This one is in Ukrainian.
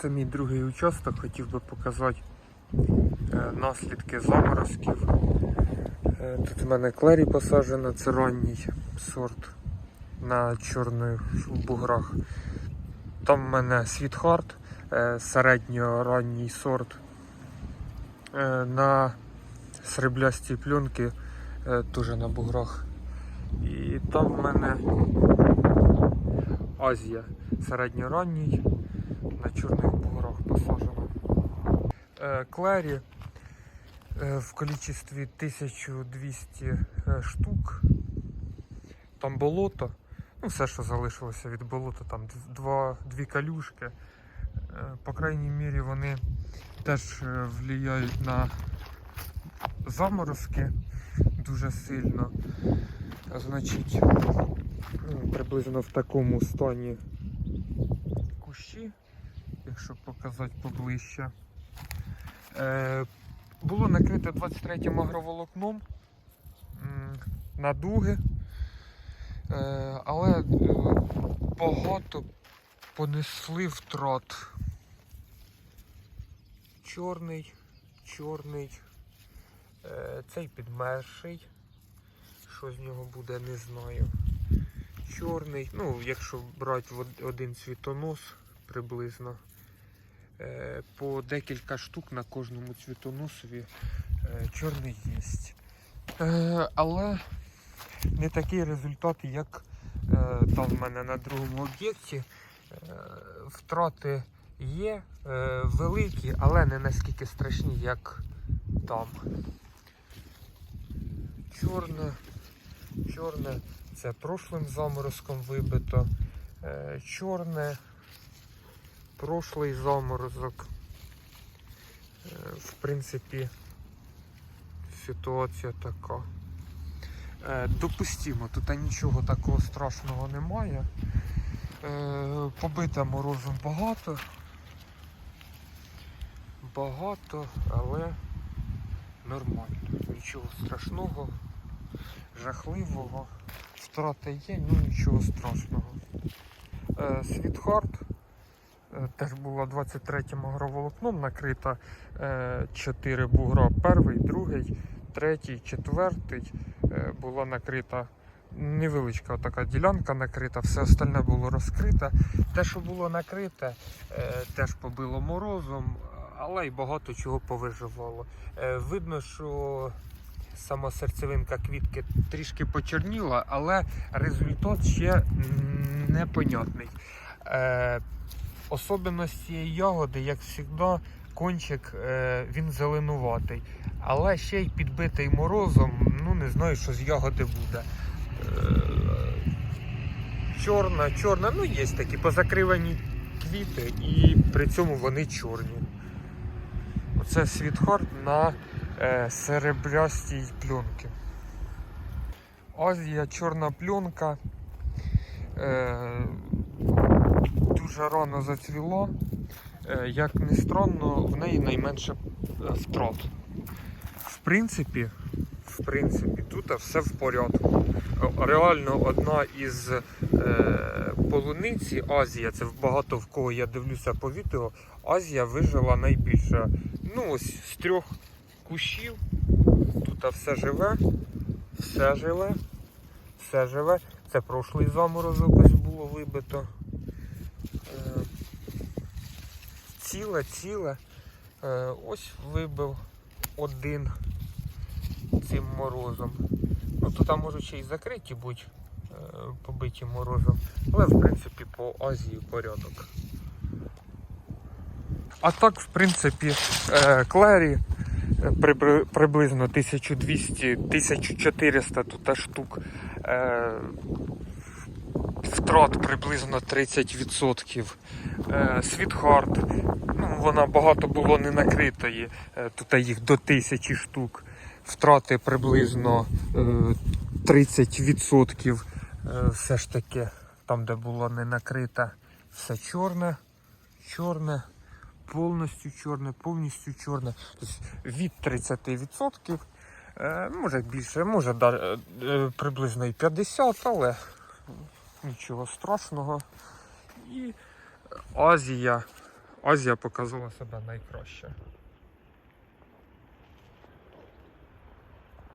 Це мій другий участок, хотів би показати е, наслідки заморозків. Е, Тут в мене клері посаджено, це ранній сорт на чорних буграх. Там в мене світхард, е, середньоранній сорт. На сріблястій пленки теж на буграх. І там в мене Азія середньоранній на чорних буграх посаджено. Е, Клері е, в кількості 1200 е, штук. Там болото. Ну, все, що залишилося від болота, там два, дві калюшки. По крайній мірі вони теж впливають на заморозки дуже сильно. Значить, ну, приблизно в такому стані кущі, якщо показати поближче. Е, було накрите 23-м агроволокном на дуги, е, але е, багато понесли втрат. Чорний, чорний, е, цей підмерший. Що з нього буде, не знаю. Чорний, ну, якщо брати один цвітонос приблизно, по декілька штук на кожному цвітоносові е, чорний є. Е, але не такий результат, як е, там в мене на другому об'єкті. Е, втрати є е, великі, але не наскільки страшні, як там. Чорне, чорне це прошлим заморозком вибито. Е, чорне, прошлий заморозок. Е, в принципі, ситуація така. Е, допустимо, тут нічого такого страшного немає. Е, побита морозом багато. Багато, але нормально. Нічого страшного, жахливого. Втрати є, ну нічого страшного. Світхард теж була 23-м агроволокном накрита 4 бугра. Перший, другий, третій, четвертий е, була накрита. Невеличка така ділянка накрита, все остальне було розкрите. Те, що було накрите, е, теж побило морозом, але й багато чого повиживало. Е, Видно, що сама серцевинка квітки трішки почерніла, але результат ще непонятний. Особливість цієї ягоди, як завжди, кончик е, він зеленуватий. Але ще й підбитий морозом, ну не знаю, що з ягоди буде. Е, чорна, чорна, ну є такі позакривані квіти, і при цьому вони чорні. Оце світхард на е, серебрястій пленці. Азія чорна пленка. Е, дуже рано зацвіло. Е, як не странно, в неї найменше е, втрат. В принципі, в принципі, тут все в порядку. Е, Реально одна із е, полуниці Азія, це багато в кого я дивлюся по відео, Азія вижила найбільше. Ну, ось з трьох кущів. Тут все живе, все живе, все живе. Це прошлий заморозок ось було вибито. Е, Ціле, ціле. Е, Ось вибив один цим морозом. Ну тут там можуть ще й закриті будь е, побиті морозом. Але в принципі по Азії порядок. А так, в принципі, е, клері приблизно 1200-1400 тут штук. Втрат приблизно 30%. Е, Світхард, ну, вона багато було не накритої, е, тут їх до 1000 штук. Втрати приблизно е, 30%. Е, Все ж таки, там, де було не накрита, все чорне, чорне, повністю чорне, повністю чорне. Тобто від 30%. Е, може більше, може е, е, приблизно і 50, але нічого страшного. І Азія, Азія показала себе найкраще.